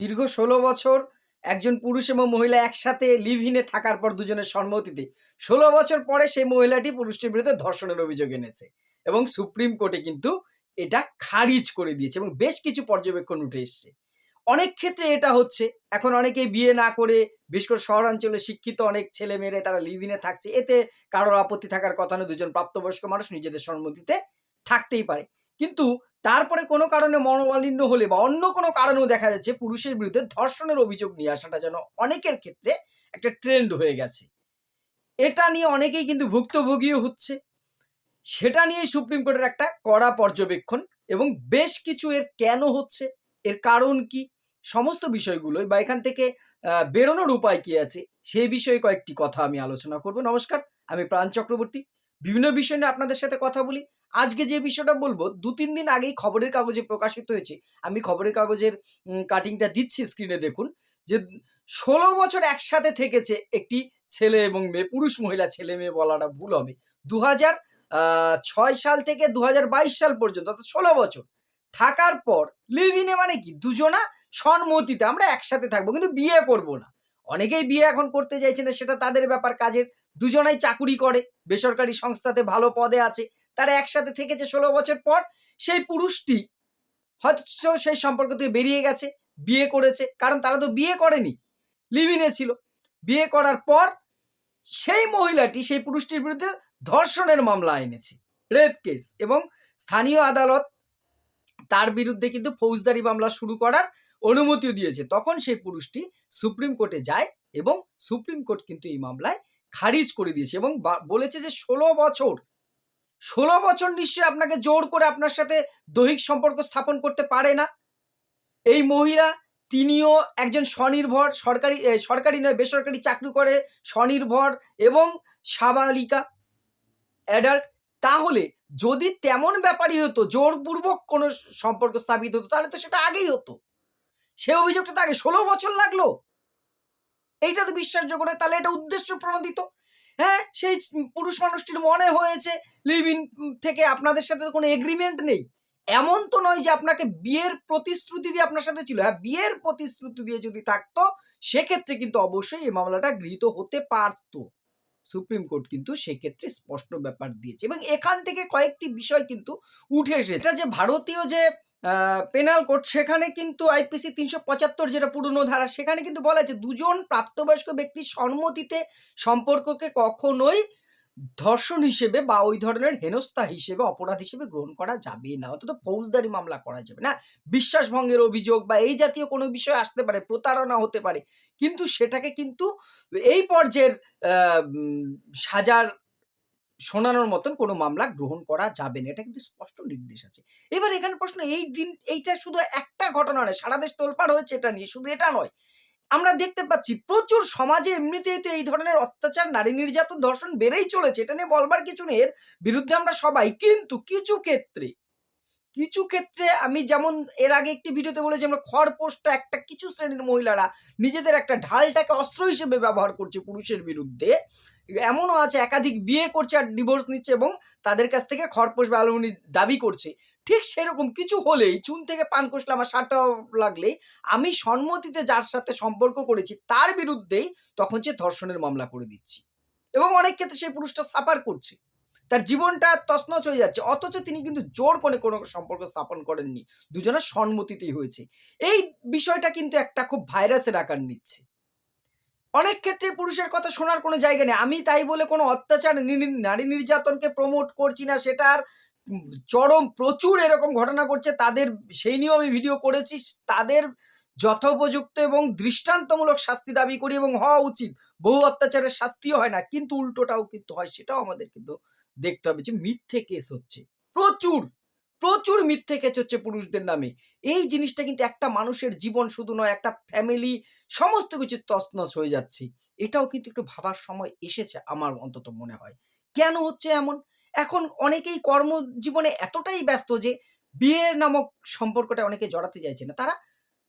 দীর্ঘ ষোলো বছর একজন পুরুষ এবং মহিলা একসাথে লিভ ইনে থাকার পর দুজনের সম্মতিতে ষোলো বছর পরে সেই মহিলাটি পুরুষটির বিরুদ্ধে ধর্ষণের অভিযোগ এনেছে এবং সুপ্রিম কোর্টে কিন্তু এটা খারিজ করে দিয়েছে এবং বেশ কিছু পর্যবেক্ষণ উঠে এসছে। অনেক ক্ষেত্রে এটা হচ্ছে, এখন অনেকেই বিয়ে না করে, বিশেষ করে শহরাঞ্চলে শিক্ষিত অনেক ছেলে মেয়েরা তারা লিভ ইনে থাকছে, এতে কারোর আপত্তি থাকার কথা নয় দুজন প্রাপ্তবয়স্ক মানুষ নিজেদের সম্মতিতে থাকতেই পারে। কিন্তু তারপরে কোনো কারণে মনোমালিন্য হলে বা অন্য কোনো কারণেও দেখা যাচ্ছে পুরুষের বিরুদ্ধে ধর্ষণের অভিযোগ নিয়ে আসাটা যেন অনেকের ক্ষেত্রে একটা ট্রেন্ড হয়ে গেছে। এটা নিয়ে অনেকেই কিন্তু ভুক্তভোগীও হচ্ছে। সেটা নিয়ে সুপ্রিম কোর্টের একটা কড়া পর্যবেক্ষণ এবং বেশ কিছু এর কেন হচ্ছে, এর কারণ কি, সমস্ত বিষয়গুলোই বা এখান থেকে বেরোনোর উপায় কি আছে, সেই বিষয়ে কয়েকটি কথা আমি আলোচনা করব। নমস্কার, আমি প্রাণ চক্রবর্তী। বিভিন্ন বিষয় নিয়ে আপনাদের সাথে কথা বলি। আজকে যে বিষয়টা বলব, দু তিন দিন আগেই খবরের কাগজে প্রকাশিত হয়েছে। আমি খবরের কাগজের কাটিংটা দিচ্ছি স্ক্রিনে দেখুন, যে ষোলো বছর একসাথে থেকেছে একটি ছেলে এবং মেয়ে, পুরুষ মহিলা ছেলে মেয়ে বলাটা ভুল হবে। দু হাজার ছয় সাল থেকে দু হাজার বাইশ সাল পর্যন্ত, অর্থাৎ ষোলো বছর, থাকার পর লিভ ইনে মানে কি? দুজনা সম্মতিতে আমরা একসাথে থাকব, কিন্তু বিয়ে করব না। অনেকেই বিয়ে এখন করতে চাইছে না, সেটা তাদের ব্যাপার, কাজের দুজনাই চাকুরি করে, বেসরকারি সংস্থাতে ভালো পদে আছে, তারা একসাথে থেকেছে ষোলো বছর পর, সেই পুরুষটি হয়তো সেই সম্পর্ক থেকে বেরিয়ে গেছে, বিয়ে করেছে, কারণ তারা তো বিয়ে করেনি, লিভিনে ছিল, বিয়ে করার পর সেই মহিলাটি, সেই পুরুষটির বিরুদ্ধে ধর্ষণের মামলা এনেছে, রেপ কেস, এবং স্থানীয় আদালত তার বিরুদ্ধে কিন্তু ফৌজদারি মামলা শুরু করার অনুমতিও দিয়েছে। তখন সেই পুরুষটি সুপ্রিম কোর্টে যায় এবং সুপ্রিম কোর্ট কিন্তু এই মামলায় খারিজ করে দিয়েছে এবং বলেছে যে ষোলো বছর ষোলো বছর নিশ্চয়ই আপনাকে জোর করে আপনার সাথে দৈহিক সম্পর্ক স্থাপন করতে পারে না। এই মহিলা তিনিও একজন স্বনির্ভর, সরকারি সরকারি নয়, বেসরকারি চাকরি করে, স্বনির্ভর এবং সাবালিকা অ্যাডাল্ট তাহলে যদি তেমন ব্যাপারই হতো, জোরপূর্বক কোনো সম্পর্ক স্থাপিত হতো, তাহলে তো সেটা আগেই হতো। সে অভিযোগটা তো আগে ষোলো বছর লাগল। এইটা তো বিশ্বাসযোগ্য নয়, তাহলে এটা উদ্দেশ্য প্রণোদিত। হ্যাঁ সেই পুরুষ মানুষটির মনে হয়েছে লিভ ইন থেকে আপনাদের সাথে কোনো এগ্রিমেন্ট নেই। এমন তো নয় যে আপনাকে বিয়ের প্রতিশ্রুতি দিয়ে আপনার সাথে ছিল। হ্যাঁ বিয়ের প্রতিশ্রুতি দিয়ে যদি থাকতো, সেক্ষেত্রে কিন্তু অবশ্যই এই মামলাটা গৃহীত হতে পারতো। সুপ্রিম কোর্ট কিন্তু সেক্ষেত্রে স্পষ্ট ব্যাপার দিয়েছে। এবং এখান থেকে কয়েকটি বিষয় কিন্তু উঠে এসেছে। এটা যে ভারতীয় যে পেনাল কোড সেখানে কিন্তু আইপিসি তিনশো পঁচাত্তর যেটা পুরনো ধারা, সেখানে কিন্তু বলা আছে দুজন প্রাপ্তবয়স্ক ব্যক্তির সম্মতিতে সম্পর্ককে কখনোই ধর্ষণ হিসেবে বা ওই ধরনের হেনস্থা হিসেবে, অপরাধ হিসেবে গ্রহণ করা যাবে না। অন্তত ফৌজদারি মামলা করা যাবে না। বিশ্বাসভঙ্গের অভিযোগ বা এই জাতীয় কোনো বিষয় আসতে পারে, প্রতারণা হতে পারে। কিন্তু সেটাকে কিন্তু এই পর্যায়ের সাজার শোনানোর মতন কোনো মামলা গ্রহণ করা যাবে না। এটা কিন্তু স্পষ্ট নির্দেশ আছে। এবার এখানে প্রশ্ন, এই দিন, এইটা শুধু একটা ঘটনা নয়, সারা দেশ তোলপাড় হয়েছে এটা নিয়ে, শুধু এটা নয়। আমরা দেখতে পাচ্ছি প্রচুর সমাজে এমনিতেই তো এই ধরনের অত্যাচার, নারী নির্যাতন, ধর্ষণ বেড়েই চলেছে। এটা নিয়ে বলবার কিছু নেই। এর বিরুদ্ধে আমরা সবাই, কিন্তু কিছু ক্ষেত্রে কিছু ক্ষেত্রে আমি যেমন এর আগে একটি ভিডিওতে বলেছি, আমরা খড়পোষটা একটা কিছু শ্রেণির মহিলারা নিজেদের একটা ঢালটাকে অস্ত্র হিসেবে ব্যবহার করছে পুরুষের বিরুদ্ধে। এমনও আছে, একাধিক বিয়ে করছে আর ডিভোর্স নিচ্ছে এবং তাদের কাছ থেকে খরপোশ বা দাবি করছে। ঠিক সেরকম কিছু হলেই, চুন থেকে পান কষলে আমার সারটা লাগলেই, আমি সম্মতিতে যার সাথে সম্পর্ক করেছি তার বিরুদ্ধেই তখন সে ধর্ষণের মামলা করে দিচ্ছি। এবং অনেক ক্ষেত্রে সেই পুরুষটা সাফার করছে। তার জীবনটা তছনছ হয়ে যাচ্ছে। অথচ তিনি কিন্তু জোর করে কোনো সম্পর্ক স্থাপন করেননি। দুজনের সম্মতিতেই হয়েছে। এই বিষয়টা কিন্তু একটা খুব ভাইরাসের আকার নিচ্ছে। অনেক ক্ষেত্রে পুরুষের কথা শোনার কোনো জায়গা নেই। আমি তাই বলে কোনো অত্যাচার নারী নির্যাতনকে প্রমোট করছি না সেটার চরম প্রচুর এরকম ঘটনা করছে তাদের সেই নিয়েও আমি ভিডিও করেছি। তাদের যথোপযুক্ত এবং দৃষ্টান্তমূলক শাস্তি দাবি করি এবং হওয়া উচিত। বহু অত্যাচারের শাস্তিও হয় না, কিন্তু উল্টোটাও কিন্তু হয়, সেটাও আমাদের কিন্তু দেখতে হবে যে মিথ্যে কেস হচ্ছে। প্রচুর প্রচুর মিথ্যে কেস হচ্ছে পুরুষদের নামে। এই জিনিসটা কিন্তু একটা মানুষের জীবন শুধু নয়, একটা ফ্যামিলি সমস্ত কিছু তছনছ হয়ে যাচ্ছে। এটাও কিন্তু একটু ভাবার সময় এসেছে আমার অন্তত মনে হয়। কেন হচ্ছে এমন? এখন অনেকেই কর্মজীবনে এতটাই ব্যস্ত যে বিয়ে নামক সম্পর্কটা অনেকে জড়াতে চাইছে না। তারা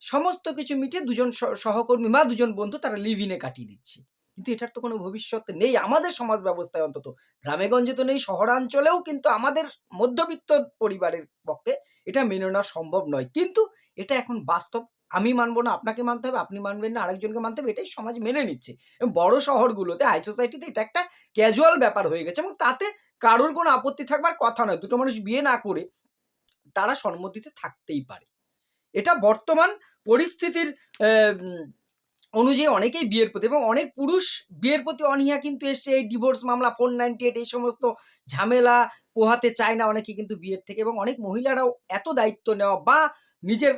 সমস্ত কিছু মিটিয়ে দুজন সহকর্মী বা দুজন বন্ধু তারা লিভ ইনে কাটিয়ে দিচ্ছে। কিন্তু এটার তো কোনো ভবিষ্যৎ নেই। আমাদের সমাজ ব্যবস্থায় অন্তত। গ্রামেগঞ্জে তো নেই, শহরাঞ্চলেও কিন্তু আমাদের মধ্যবিত্ত পরিবারের পক্ষে এটা মেনে নেওয়া সম্ভব নয়। কিন্তু এটা এখন বাস্তব। আমি মানবো না, আপনাকে মানতে হবে, আপনি মানবেন না, আরেকজনকে মানতে হবে, এটাই সমাজ মেনে নিচ্ছে। বড় শহরগুলোতে হাই সোসাইটিতে এটা একটা ক্যাজুয়াল ব্যাপার হয়ে গেছে এবং তাতে কারোর কোনো আপত্তি থাকবার কথা নয়। দুটো মানুষ বিয়ে না করে তারা সম্মতিতে থাকতেই পারে। এটা বর্তমান পরিস্থিতির অনুযায়ী অনেকেই বিয়ের প্রতি এবং অনেক পুরুষ বিয়ের প্রতি অনীহা কিন্তু এসছে। এই ডিভোর্স মামলা ফোর নাইনটি এইট এই সমস্ত ঝামেলা পোহাতে চায় না অনেকে কিন্তু বিয়ের থেকে এবং অনেক মহিলারাও এত দায়িত্ব নেওয়া বা নিজের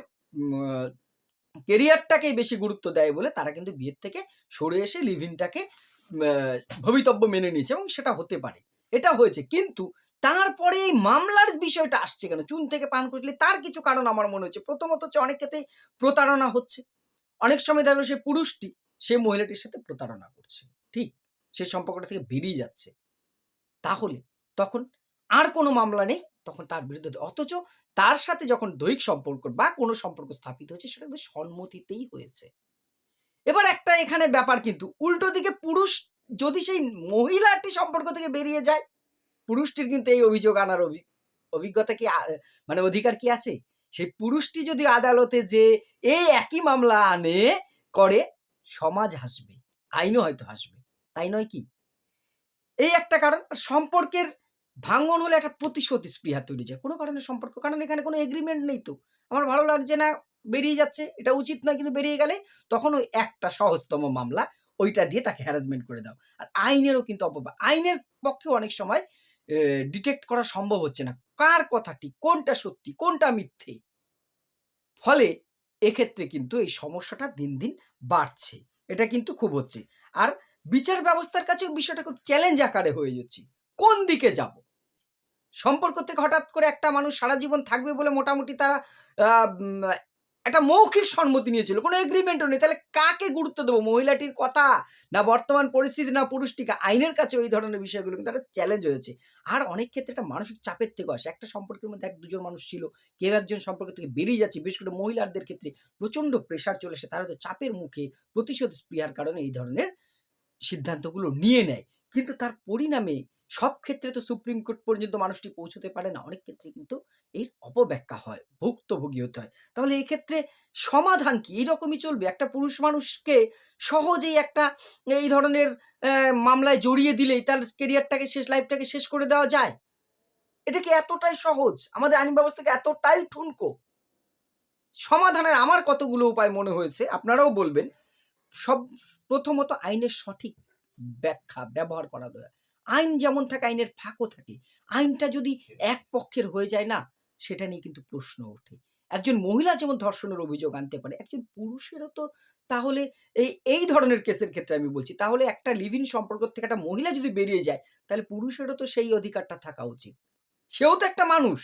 কেরিয়ারটাকে বেশি গুরুত্ব দেয় বলে তারা কিন্তু বিয়ের থেকে সরে এসে লিভিনটাকে ভবিতব্য মেনে নিয়েছে এবং সেটা হতে পারে। এটা হয়েছে। কিন্তু তারপরে এই মামলার বিষয়টা আসছে কেন? চুন থেকে পান করলে তার কিছু কারণ আমার মনে হচ্ছে। প্রথমত হচ্ছে অনেক ক্ষেত্রেই প্রতারণা হচ্ছে। অনেক সময় দেখবে সে পুরুষটি সে মহিলাটির সাথে প্রতারণা করছে। ঠিক, সে সম্পর্কটা থেকে বেরিয়ে যাচ্ছে। তাহলে তখন আর কোনো মামলা নেই, তখন তার বিরুদ্ধে অথচ তার সাথে যখন দৈহিক সম্পর্ক বা কোনো সম্পর্ক স্থাপিত হয়েছে, সেটা কিন্তু সম্মতিতেই হয়েছে। এবার একটা এখানে ব্যাপার কিন্তু, উল্টো দিকে পুরুষ যদি সেই মহিলাটি সম্পর্ক থেকে বেরিয়ে যায়, পুরুষটির কিন্তু এই অভিযোগ আনার অভি- অভিজ্ঞতা কি মানে অধিকার কি আছে? সেই পুরুষটি যদি আদালতে যে এই একই মামলা আনে, করে, সমাজ হাসবে, আইনও হয়তো হাসবে। তাই নয় কি? এই একটা কারণ সম্পর্কের ভাঙন হলে একটা প্রতিশোধ স্পৃহা তৈরি যায়। কোনো কারণে সম্পর্ক, কারণ এখানে কোনো এগ্রিমেন্ট নেই তো। আমার ভালো লাগছে না, বেরিয়ে যাচ্ছে, এটা উচিত নয়, কিন্তু বেরিয়ে গেলে তখন ওই একটা সহজতম মামলা, ওইটা দিয়ে তাকে হ্যারাসমেন্ট করে দাও। আর আইনেরও কিন্তু অপব্যয় আইনের পক্ষে অনেক সময় ডিটেক্ট করা সম্ভব হচ্ছে না। কার কথাটি কোনটা সত্যি? কোনটা মিথ্যে? ফলে এক্ষেত্রে কিন্তু এই সমস্যাটা দিন দিন বাড়ছে। এটা কিন্তু খুব হচ্ছে। আর বিচার ব্যবস্থার কাছেও বিষয়টা খুব চ্যালেঞ্জ আকারে হয়ে যাচ্ছে। কোন দিকে যাব? সম্পর্ক থেকে হঠাৎ করে একটা মানুষ সারা জীবন থাকবে বলে মোটামুটি তারা একটা মৌখিক সম্মতি নিয়েছিল, কোনো এগ্রিমেন্টও নেই। তাহলে কাকে গুরুত্ব দেবো? মহিলাটির কথা না বর্তমান পরিস্থিতি না পুরুষটিকে? আইনের কাছে এই ধরনের বিষয়গুলো কিন্তু একটা চ্যালেঞ্জ হয়েছে। আর অনেক ক্ষেত্রে একটা মানসিক চাপের থেকে আসে। একটা সম্পর্কের মধ্যে এক দুজন মানুষ ছিল, কেউ একজন সম্পর্ক থেকে বেরিয়ে যাচ্ছে, বিশেষ করে মহিলাদের ক্ষেত্রে প্রচণ্ড প্রেশার চলে আসে। তারা তো চাপের মুখে প্রতিশোধ স্পৃহার কারণে এই ধরনের সিদ্ধান্তগুলো নিয়ে নেয়। কিন্তু তার পরিণামে সব ক্ষেত্রে তো সুপ্রিম কোর্ট পর্যন্ত মানুষটি পৌঁছতে পারে না। অনেক ক্ষেত্রে কিন্তু এর অপব্যাখ্যা হয়, ভুক্তভোগী হতে হয়। তাহলে এই ক্ষেত্রে সমাধান কি? এইরকমই চলবে? একটা পুরুষ মানুষকে সহজেই একটা এই ধরনের মামলায় জড়িয়ে দিলেই তার কেরিয়ারটাকে শেষ লাইফটাকে শেষ করে দেওয়া যায়? এটা কি এতটাই সহজ? আমাদের আইন ব্যবস্থাকে এতটাই ঠুনকো? সমাধানের আমার কতগুলো উপায় মনে হয়েছে? আপনারাও বলবেন। সব, প্রথমত আইনের সঠিক ব্যাখ্যা ব্যবহার করা দরকার আইন যেমন থাকে আইনের ফাঁকও থাকে। আইনটা যদি এক পক্ষের হয়ে যায় না সেটা নিয়ে কিন্তু প্রশ্ন ওঠে। একজন মহিলা যেমন ধর্ষণের অভিযোগ আনতে পারে একজন পুরুষেরও তো তাহলে এই এই ধরনের কেসের ক্ষেত্রে আমি বলছি তাহলে একটা লিভিং সম্পর্ক থেকে একটা মহিলা যদি বেরিয়ে যায় তাহলে পুরুষেরও তো সেই অধিকারটা থাকা উচিত। সেও তো একটা মানুষ।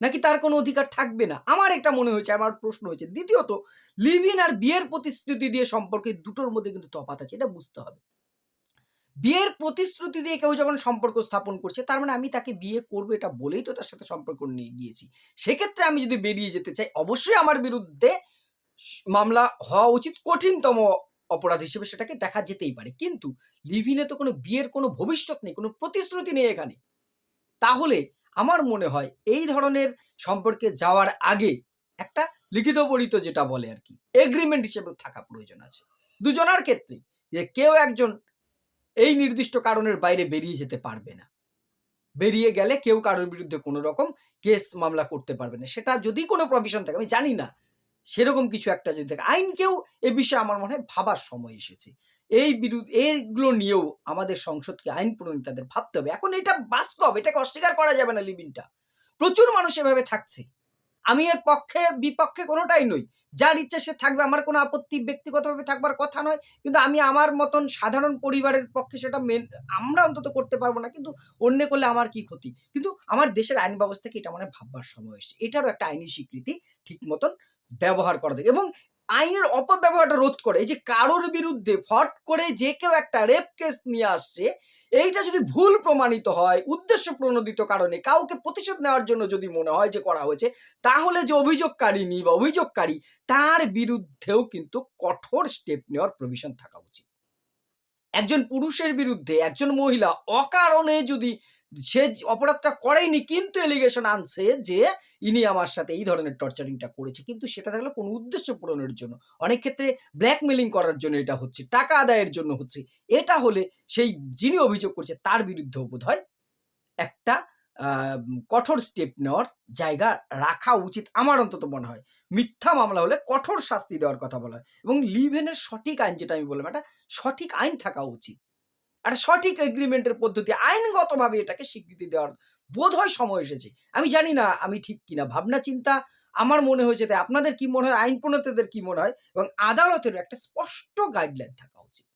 নাকি তার কোনো অধিকার থাকবে না? আমার এটা মনে হয়েছে, আমার প্রশ্ন হয়েছে। দ্বিতীয়ত, লিভিন আর বিয়ের প্রতিশ্রুতি দিয়ে সম্পর্কে দুটোর মধ্যে কিন্তু তফাৎ আছে, এটা বুঝতে হবে। বিয়ের প্রতিশ্রুতি দিয়ে কেউ যখন সম্পর্ক স্থাপন করছে, তার মানে আমি তাকে বিয়ে করব এটা বলেই তো তার সাথে সম্পর্ক নিয়ে গিয়েছি। সেক্ষেত্রে আমি যদি বেরিয়ে যেতে চাই, অবশ্যই আমার বিরুদ্ধে মামলা হওয়া উচিত, কঠিনতম অপরাধ হিসেবে সেটাকে দেখা যেতেই পারে। কিন্তু লিভিনে তো কোনো বিয়ের কোনো ভবিষ্যৎ নেই, কোনো প্রতিশ্রুতি নেই এখানে। তাহলে আমার মনে হয় এই ধরনের সম্পর্কে যাওয়ার আগে একটা লিখিত পরিত যেটা বলে আর কি এগ্রিমেন্ট হিসেবে থাকা প্রয়োজন আছে। দুজনার ক্ষেত্রে যে কেউ একজন এই নির্দিষ্ট কারণের বাইরে বেরিয়ে যেতে পারবে না। বেরিয়ে গেলে কেউ কারোর বিরুদ্ধে কোনো রকম কেস মামলা করতে পারবে না। সেটা যদি কোনো প্রভিশন থাকে, আমি জানি না সেরকম কিছু একটা যদি থাকে। আইনকেও এ বিষয়ে আমার মনে হয় ভাবার সময় এসেছে। এই বিরুদ্ধে এইগুলো নিয়েও আমাদের সংসদকে আইন প্রণীতাদের ভাবতে হবে। এখন এটা বাস্তব, এটাকে অস্বীকার করা যাবে না লিভিনটা প্রচুর মানুষ এভাবে থাকছে। আমি এর পক্ষে, বিপক্ষে কোনোটাই নই। যার ইচ্ছে সে থাকবে, আমার কোনো আপত্তি ব্যক্তিগতভাবে থাকবার কথা নয়। কিন্তু আমি আমার মতন সাধারণ পরিবারের পক্ষে সেটা মেন, আমরা অন্তত করতে পারব না। কিন্তু অন্য করলে আমার কি ক্ষতি? কিন্তু আমার দেশের আইন ব্যবস্থাকে এটা মানে ভাববার সময় এসেছে। এটারও একটা আইনি স্বীকৃতি ঠিক মতন ব্যবহার করা এবং আইনের অপব্যবহারটা রোধ করে, এই যে কারোর বিরুদ্ধে ফট করে যে কেউ একটা রেপ কেস নিয়ে আসছে, এইটা যদি ভুল প্রমাণিত হয়, উদ্দেশ্য প্রণোদিত কারণে কাউকে প্রতিশোধ নেওয়ার জন্য যদি মনে হয় যে করা হয়েছে, তাহলে যে অভিযোগকারিনী বা অভিযোগকারী, তার বিরুদ্ধেও কিন্তু কঠোর স্টেপ নেওয়ার প্রভিশন থাকা উচিত। একজন পুরুষের বিরুদ্ধে, একজন মহিলা অকারণে যদি সে অপরাধটা করেনি কিন্তু এলিগেশন আনছে যে ইনি আমার সাথে এই ধরনের টর্চারিংটা করেছে। কিন্তু সেটা থাকলে কোনো উদ্দেশ্য পূরণের জন্য, অনেক ক্ষেত্রে ব্ল্যাকমেলিং করার জন্য এটা হচ্ছে, টাকা আদায়ের জন্য হচ্ছে। এটা হলে সেই যিনি অভিযোগ করছে তার বিরুদ্ধে বোধ হয় একটা কঠোর স্টেপ নেওয়ার জায়গা রাখা উচিত আমার অন্তত মনে হয়। মিথ্যা মামলা হলে কঠোর শাস্তি দেওয়ার কথা বলা হয়। এবং লিভেনের সঠিক আইন যেটা আমি বললাম, একটা সঠিক আইন থাকা উচিত। একটা সঠিক এগ্রিমেন্টের পদ্ধতি, আইনগতভাবে এটাকে স্বীকৃতি দেওয়ার বোধ হয় সময় এসেছে। আমি জানি না আমি ঠিক কিনা, ভাবনা, চিন্তা, আমার মনে হয়েছে তাই আপনাদের কি মনে হয় আইন প্রণেতাদের কি মনে হয়, এবং আদালতের একটা স্পষ্ট গাইডলাইন থাকা উচিত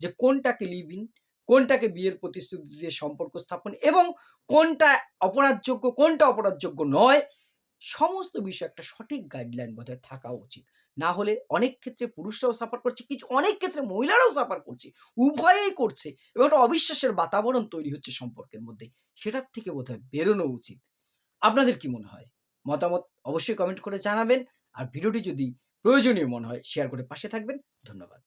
যে কোনটাকে লিভ ইন কোনটাকে বিয়ের প্রতিশ্রুতি দিয়ে সম্পর্ক স্থাপন, এবং কোনটা অপরাধযোগ্য কোনটা অপরাধযোগ্য নয় সমস্ত বিষয়ে একটা সঠিক গাইডলাইন বোধহয় থাকা উচিত। না হলে অনেক ক্ষেত্রে পুরুষরাও সাফার করছে, কিছু অনেক ক্ষেত্রে মহিলারাও সাফার করছে, উভয়েই করছে। এবং একটা অবিশ্বাসের বাতাবরণ তৈরি হচ্ছে সম্পর্কের মধ্যে, সেটার থেকে বোধহয় বেরোনো উচিত। আপনাদের কি মনে হয়? মতামত অবশ্যই কমেন্ট করে জানাবেন। আর ভিডিওটি যদি প্রয়োজনীয় মনে হয় শেয়ার করে পাশে থাকবেন। ধন্যবাদ।